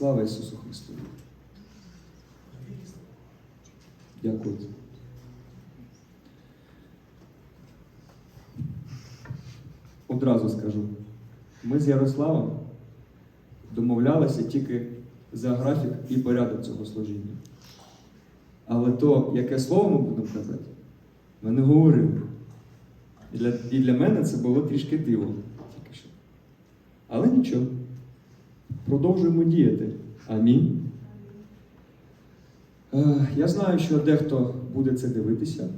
Слава Ісусу Христу! Дякую. Одразу скажу. Ми з Ярославом домовлялися тільки за графік і порядок цього служіння. Але то, яке слово ми будемо казати, ми не говорили. І для, і для мене це було трішки диво. Тільки що. Але нічого. Продовжуємо діяти. Амінь. Е, Я знаю, що дехто буде це дивитися,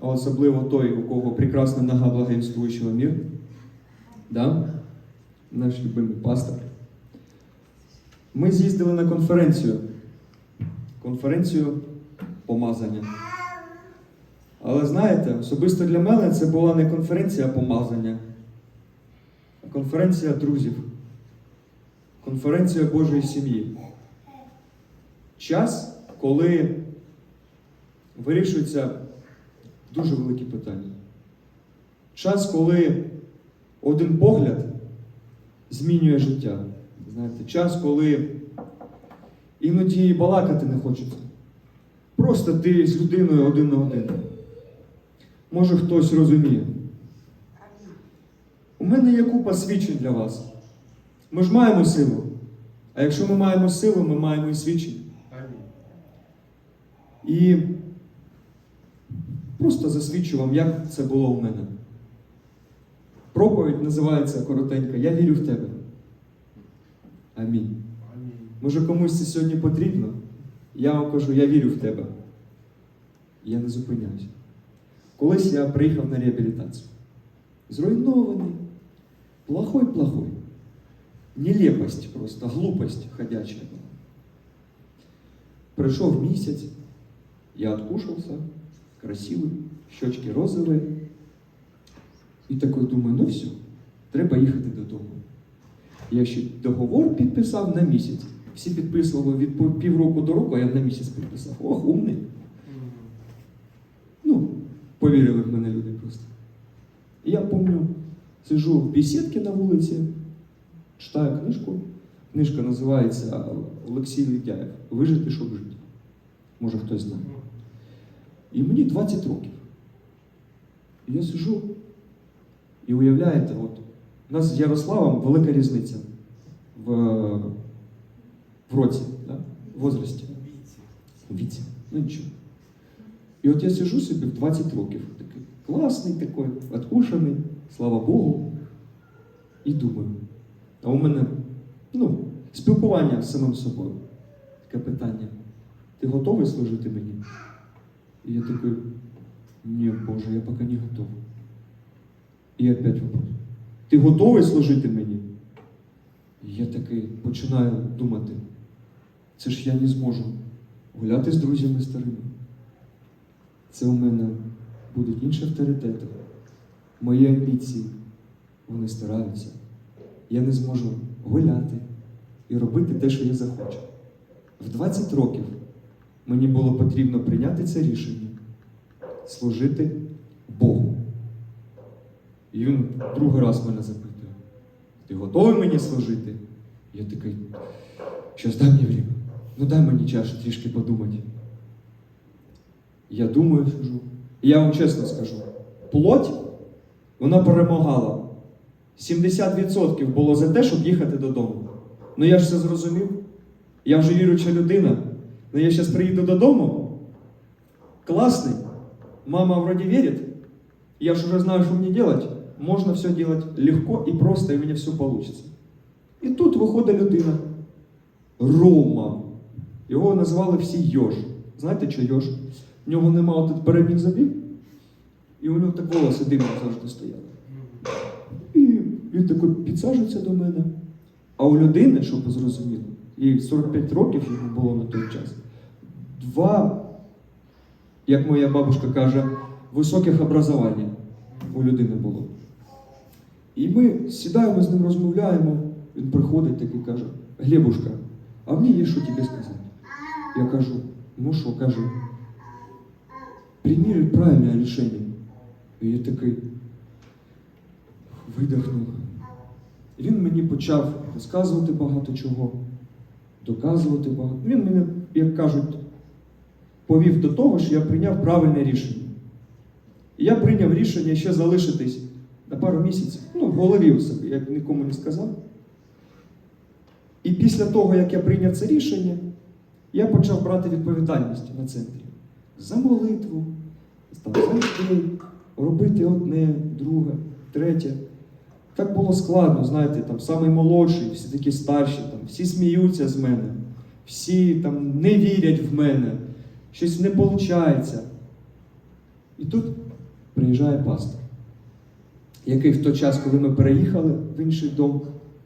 а особливо той, у кого прекрасна нога благословуючого мір. Да? Наш любимий пастор. Ми з'їздили на конференцію. Конференцію помазання. Але знаєте, особисто для мене це була не конференція помазання, а конференція друзів, конференція Божої сім'ї. Час, коли вирішуються дуже великі питання. Час, коли один погляд змінює життя. Знаєте, час, коли іноді балакати не хочеться. Просто ти з людиною один на один. Може хтось розуміє. У мене є купа свідчень для вас. Ми ж маємо силу. А якщо ми маємо силу, ми маємо і свідчення. І просто засвідчу вам, як це було у мене. Проповідь називається коротенька Я вірю в тебе. Амінь. Може комусь це сьогодні потрібно? Я вам кажу, я вірю в тебе. Я не зупиняюся. Колись я приїхав на реабілітацію. Зруйнований, плохой-плохой. Нелепость просто, глупость ходячая была. Пройшов місяць, я откушався, красивий, щочки розові. І такий думаю, ну все, треба їхати додому. Я ще договор підписав на місяць. Всі підписували від півроку до року, а я на місяць підписав. Ох, умний. Ну, повірили в мене люди просто. Я пам'ятаю, сижу в бесідці на вулиці, читаю книжку. Книжка називається Олексій Лідяєв Вижити, щоб жити. Може хтось знає. І мені 20 років. І я сижу і уявляєте, от, у нас з Ярославом велика різниця в, в році, да? в возрасті, віці. Ну нічого. І от я сижу собі в 20 років, такий класний такий, откушений, слава Богу. І думаю, а у мене ну, спілкування з самим собою. Таке питання. Ти готовий служити мені? І я такий, ні, Боже, я поки не готовий. І опять вопрос. Ти готовий служити мені? І я такий починаю думати, це ж я не зможу гуляти з друзями старими. Це у мене будуть інші авторитети. Мої амбіції, вони стараються. Я не зможу гуляти і робити те, що я захочу. В 20 років мені було потрібно прийняти це рішення служити Богу. І він другий раз мене запитує: ти готовий мені служити? Я такий, щас дай мені время. Ну дай мені час трішки подумати. Я думаю, сижу. І я вам чесно скажу, плоть, вона перемагала. 70% було за те, щоб їхати додому. Ну я ж все зрозумів. Я вже віруча людина. Ну я зараз приїду додому. Класний. Мама вроде верит. Я же уже знаю, что мне делать. Можно все делать легко и просто, и у меня все получится. І тут виходить людина. Рома. Його назвали всі Йош. Знаєте, що Йош? В нього нема от передніх зубів, і у нього так волоси димом завжди стояли. І він такий підсаджується до мене. А у людини, щоб ви зрозуміли, їй 45 років йому було на той час. Два, як моя бабушка каже, високих образування у людини було. І ми сідаємо з ним розмовляємо. Він приходить такий каже: Глебушка, а мені є що тобі сказати. Я кажу, ну що, каже, прийми правильне рішення. І я такий видихнув. Він мені почав розказувати багато чого. доказувати багато. Він мене, як кажуть, повів до того, що я прийняв правильне рішення. І я прийняв рішення ще залишитись на пару місяців. Ну, в голові у себе, я нікому не сказав. І після того, як я прийняв це рішення, я почав брати відповідальність на центрі за молитву, за людей, робити одне, друге, третє. Так було складно, знаєте, там самий молодший, всі такі старші, там, всі сміються з мене, всі там не вірять в мене, щось не виходить. І тут приїжджає пастор, який в той час, коли ми переїхали в інший дом,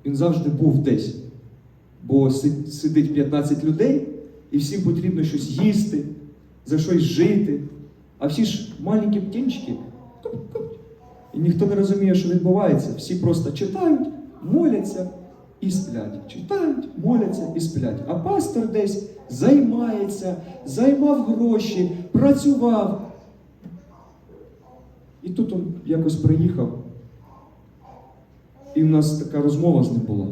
він завжди був десь. Бо сидить 15 людей, і всім потрібно щось їсти, за щось жити. А всі ж маленькі птінчики. І ніхто не розуміє, що відбувається. Всі просто читають, моляться і сплять. Читають, моляться і сплять. А пастор десь займається, займав гроші, працював. І тут він якось приїхав, і в нас така розмова з ним була.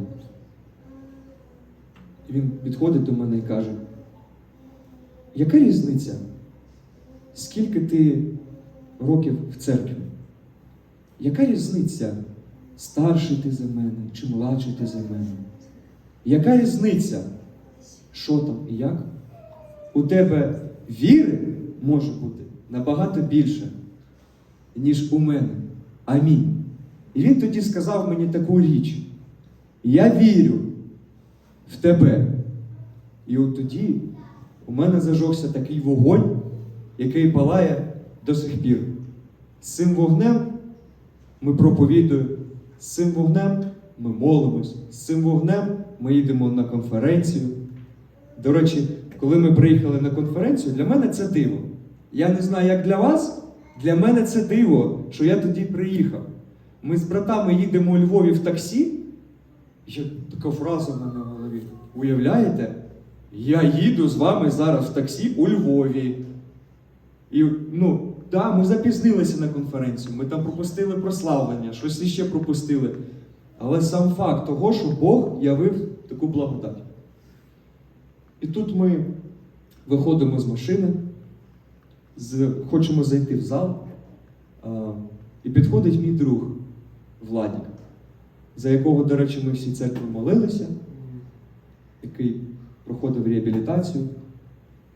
І він підходить до мене і каже: яка різниця? Скільки ти років в церкві? Яка різниця, старший ти за мене чи младший ти за мене? Яка різниця, що там і як? У тебе віри може бути набагато більше, ніж у мене. Амінь. І він тоді сказав мені таку річ: Я вірю в тебе. І от тоді у мене зажогся такий вогонь, який палає до сих пір. З цим вогнем ми проповідуємо, з цим вогнем ми молимось, з цим вогнем ми їдемо на конференцію. До речі, коли ми приїхали на конференцію, для мене це диво. Я не знаю, як для вас, для мене це диво, що я тоді приїхав. Ми з братами їдемо у Львові в таксі. Є така фраза в мене голові. Уявляєте? Я їду з вами зараз в таксі у Львові. І ну, да, ми запізнилися на конференцію, ми там пропустили прославлення, щось іще пропустили. Але сам факт того, що Бог явив таку благодать. І тут ми виходимо з машини, з, хочемо зайти в зал, а, і підходить мій друг Владик, за якого, до речі, ми всі церкви молилися, який проходив реабілітацію.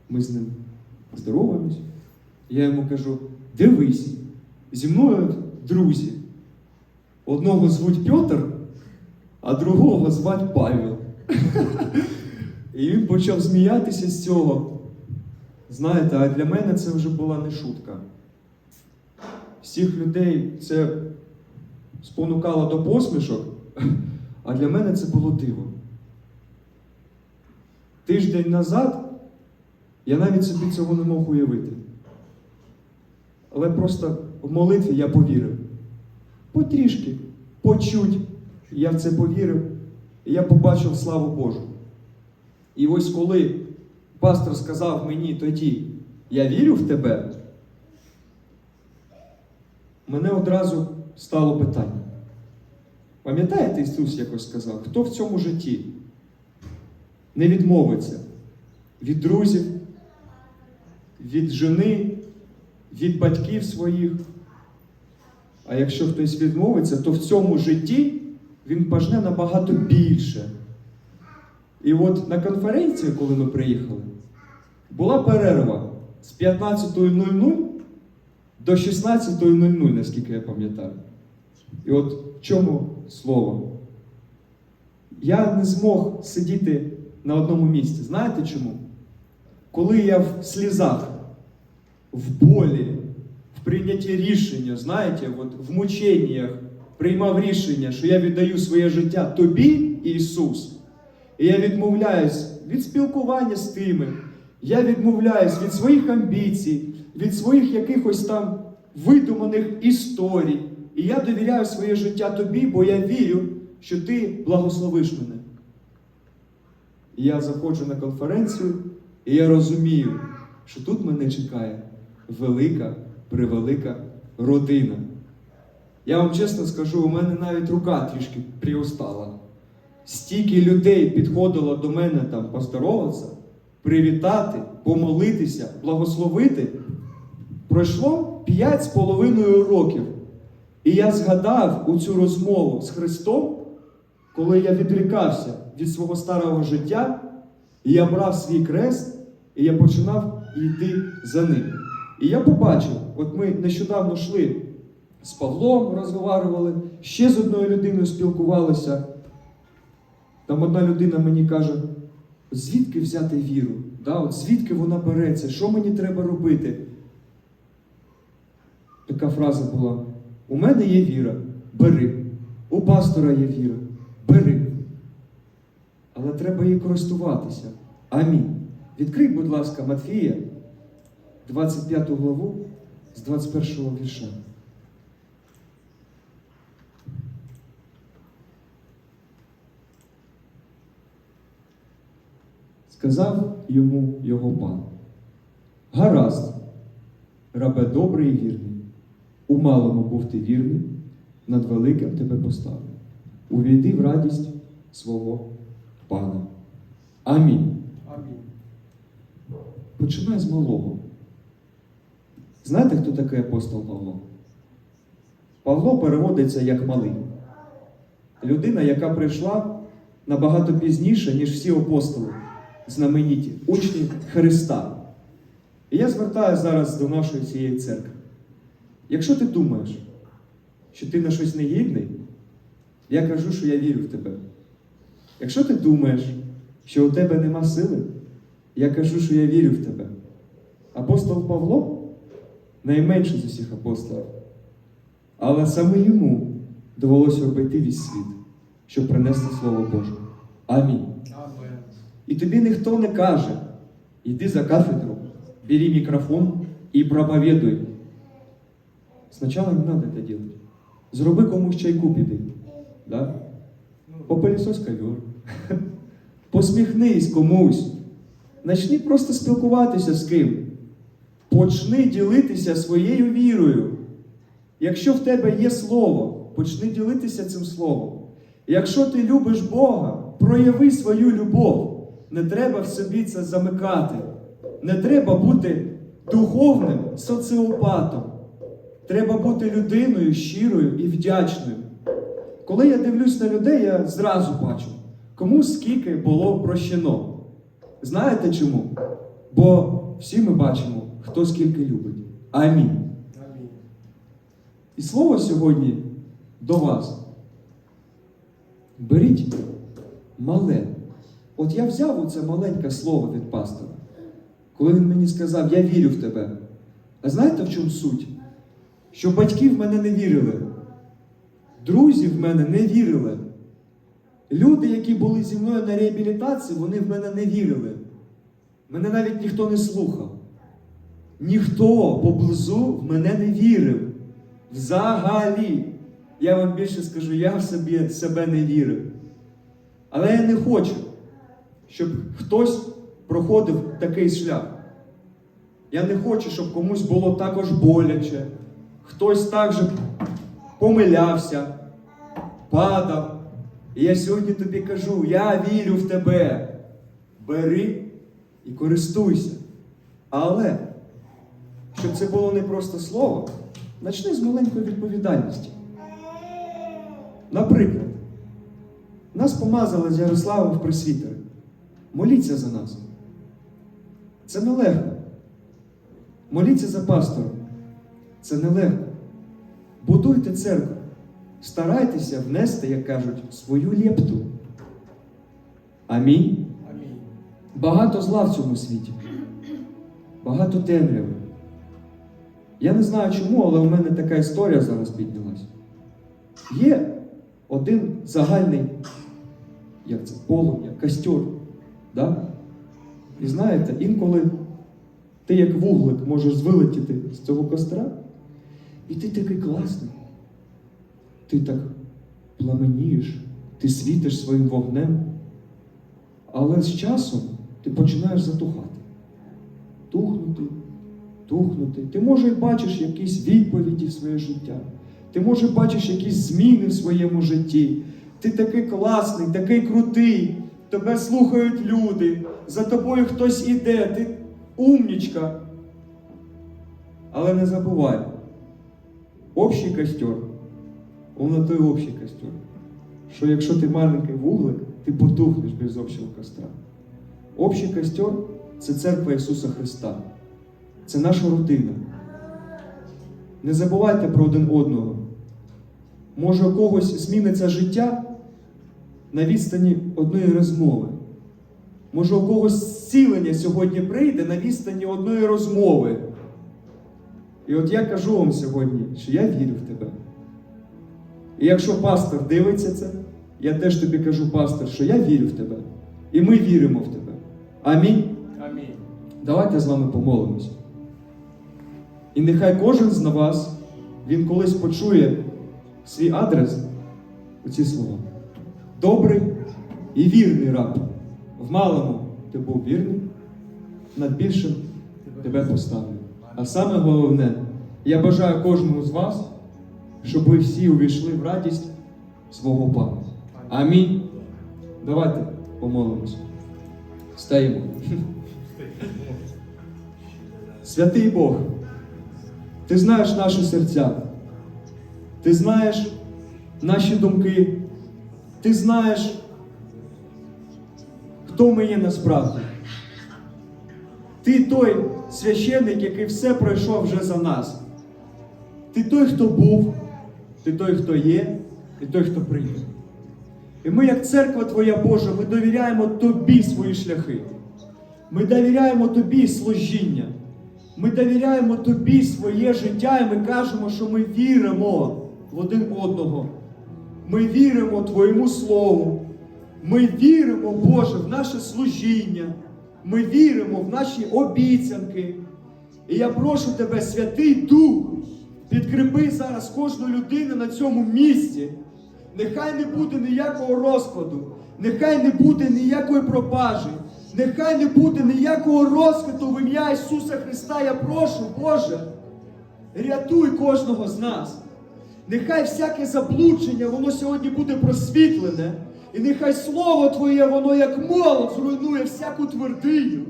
Ми з ним здороваємось. Я йому кажу: дивись, зі мною друзі. Одного звуть Пьотр, а другого звать Павел. І він почав сміятися з цього. Знаєте, а для мене це вже була не шутка. Всіх людей це спонукало до посмішок, а для мене це було диво. Тиждень назад я навіть собі цього не мог уявити. Але просто в молитві я повірив. Потрішки, почуть, я в це повірив, і я побачив славу Божу. І ось коли пастор сказав мені тоді, я вірю в тебе, мене одразу стало питання. Пам'ятаєте, Ісус якось сказав, хто в цьому житті не відмовиться від друзів, від жени, від батьків своїх. А якщо хтось відмовиться, то в цьому житті він пожне набагато більше. І от на конференцію, коли ми приїхали, була перерва з 15.00 до 16.00, наскільки я пам'ятаю. І от в чому слово? Я не змог сидіти на одному місці. Знаєте чому? Коли я в слізах, в болі, в прийнятті рішення, знаєте, от в мученнях приймав рішення, що я віддаю своє життя тобі, Ісус. І я відмовляюсь від спілкування з тими. Я відмовляюсь від своїх амбіцій, від своїх якихось там видуманих історій. І я довіряю своє життя тобі, бо я вірю, що ти благословиш мене. І я заходжу на конференцію, і я розумію, що тут мене чекає велика, превелика родина. Я вам чесно скажу, у мене навіть рука трішки приустала. стільки людей підходило до мене там поздороватися, привітати, помолитися, благословити. Пройшло п'ять з половиною років. І я згадав у цю розмову з Христом, коли я відрікався від свого старого життя, і я брав свій крест, і я починав йти за ним. І я побачив, от ми нещодавно йшли з Павлом, розговорювали, ще з одною людиною спілкувалися. Там одна людина мені каже, звідки взяти віру? Да, от звідки вона береться? Що мені треба робити? Така фраза була: у мене є віра, бери. У пастора є віра, бери. Але треба їй користуватися. Амінь. Відкрий, будь ласка, Матфія, 25 главу з 21 вірша. Сказав йому його пан. Гаразд, рабе добрий і вірний. У малому був ти вірний, над великим тебе поставлю. Увійди в радість свого пана. Амінь. Амінь. Починай з малого. Знаєте, хто такий апостол Павло? Павло переводиться як малий. Людина, яка прийшла набагато пізніше, ніж всі апостоли, знамениті, учні Христа. І я звертаюся зараз до нашої цієї церкви. Якщо ти думаєш, що ти на щось негідний, я кажу, що я вірю в тебе. Якщо ти думаєш, що у тебе нема сили, я кажу, що я вірю в тебе. Апостол Павло найменший з усіх апостолів. Але саме йому довелося обійти весь світ, щоб принести Слово Боже. Амінь. І тобі ніхто не каже, йди за кафедру, бери мікрофон і проповідуй. Спочатку не треба це робити. Зроби комусь чайку піди. Да? Ну, Попилісось ковер. Посміхнись комусь. Начни просто спілкуватися з ким. Почни ділитися своєю вірою. Якщо в тебе є слово, почни ділитися цим словом. Якщо ти любиш Бога, прояви свою любов. Не треба в собі це замикати. Не треба бути духовним соціопатом. Треба бути людиною щирою і вдячною. Коли я дивлюсь на людей, я зразу бачу, кому скільки було прощено. Знаєте чому? Бо всі ми бачимо, хто скільки любить. Амінь. Амінь. І слово сьогодні до вас. Беріть мале. От я взяв оце маленьке слово від пастора, коли він мені сказав, я вірю в тебе. А знаєте в чому суть? Що батьки в мене не вірили, друзі в мене не вірили. Люди, які були зі мною на реабілітації, вони в мене не вірили. Мене навіть ніхто не слухав. Ніхто поблизу в мене не вірив. Взагалі. Я вам більше скажу, я в собі себе не вірив. Але я не хочу, щоб хтось проходив такий шлях. Я не хочу, щоб комусь було також боляче, хтось також помилявся, падав. І я сьогодні тобі кажу, я вірю в тебе. Бери і користуйся. Але, щоб це було не просто слово, почни з маленької відповідальності. Наприклад, нас помазали з Ярославом в пресвітери. Моліться за нас. Це нелегко. Моліться за пастором. Це нелегко. Будуйте церкву. Старайтеся внести, як кажуть, свою лепту. Амінь. Амінь. Багато зла в цьому світі. Багато темряви. Я не знаю чому, але у мене така історія зараз піднялась. Є один загальний, як це, полум'я, костер. Да? І знаєте, інколи ти як вуглик можеш вилетіти з цього костра, і ти такий класний. Ти так пламенієш, ти світиш своїм вогнем. Але з часом ти починаєш затухати. Тухнути, тухнути. Ти може бачиш якісь відповіді в своє життя. Ти може бачиш якісь зміни в своєму житті. Ти такий класний, такий крутий, тебе слухають люди, за тобою хтось іде, ти умнічка. Але не забувай, общий костер, воно той общий костер, що якщо ти маленький вуглик, ти потухнеш без общого костра. Общий костер це церква Ісуса Христа. Це наша родина. Не забувайте про один одного. Може, у когось зміниться життя на відстані одної розмови. Може, у когось зцілення сьогодні прийде на відстані одної розмови. І от я кажу вам сьогодні, що я вірю в тебе. І якщо пастор дивиться це, я теж тобі кажу, пастор, що я вірю в тебе. І ми віримо в тебе. Амінь. Амінь. Давайте з вами помолимося. І нехай кожен з вас, він колись почує свій адрес у ці слова. Добрий і вірний раб. В малому ти був вірний, над більшим тебе поставлю. А саме головне, я бажаю кожному з вас, щоб ви всі увійшли в радість свого Пана. Амінь. Давайте помолимося. Стаємо. Святий Бог, ти знаєш наші серця, ти знаєш наші думки, ти знаєш, хто ми є насправді. Ти той священник, який все пройшов вже за нас. Ти той, хто був, ти той, хто є, і той, хто прийде. І ми, як церква Твоя Божа, ми довіряємо Тобі свої шляхи. Ми довіряємо Тобі служіння. Ми довіряємо Тобі своє життя, і ми кажемо, що ми віримо в один одного. Ми віримо Твоєму Слову. Ми віримо, Боже, в наше служіння. Ми віримо в наші обіцянки. І я прошу Тебе, Святий Дух, підкріпи зараз кожну людину на цьому місці. Нехай не буде ніякого розкладу, нехай не буде ніякої пропажі, нехай не буде ніякого розкладу в ім'я Ісуса Христа. Я прошу, Боже, рятуй кожного з нас. Нехай всяке заблудження, воно сьогодні буде просвітлене. І нехай Слово Твоє, воно як молот зруйнує всяку твердиню.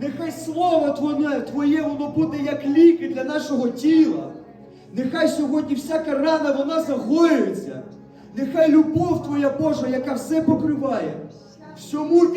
Нехай Слово Твоє, Твоє воно буде як ліки для нашого тіла. Нехай сьогодні всяка рана вона загоюється. Нехай любов Твоя Божа, яка все покриває, всьому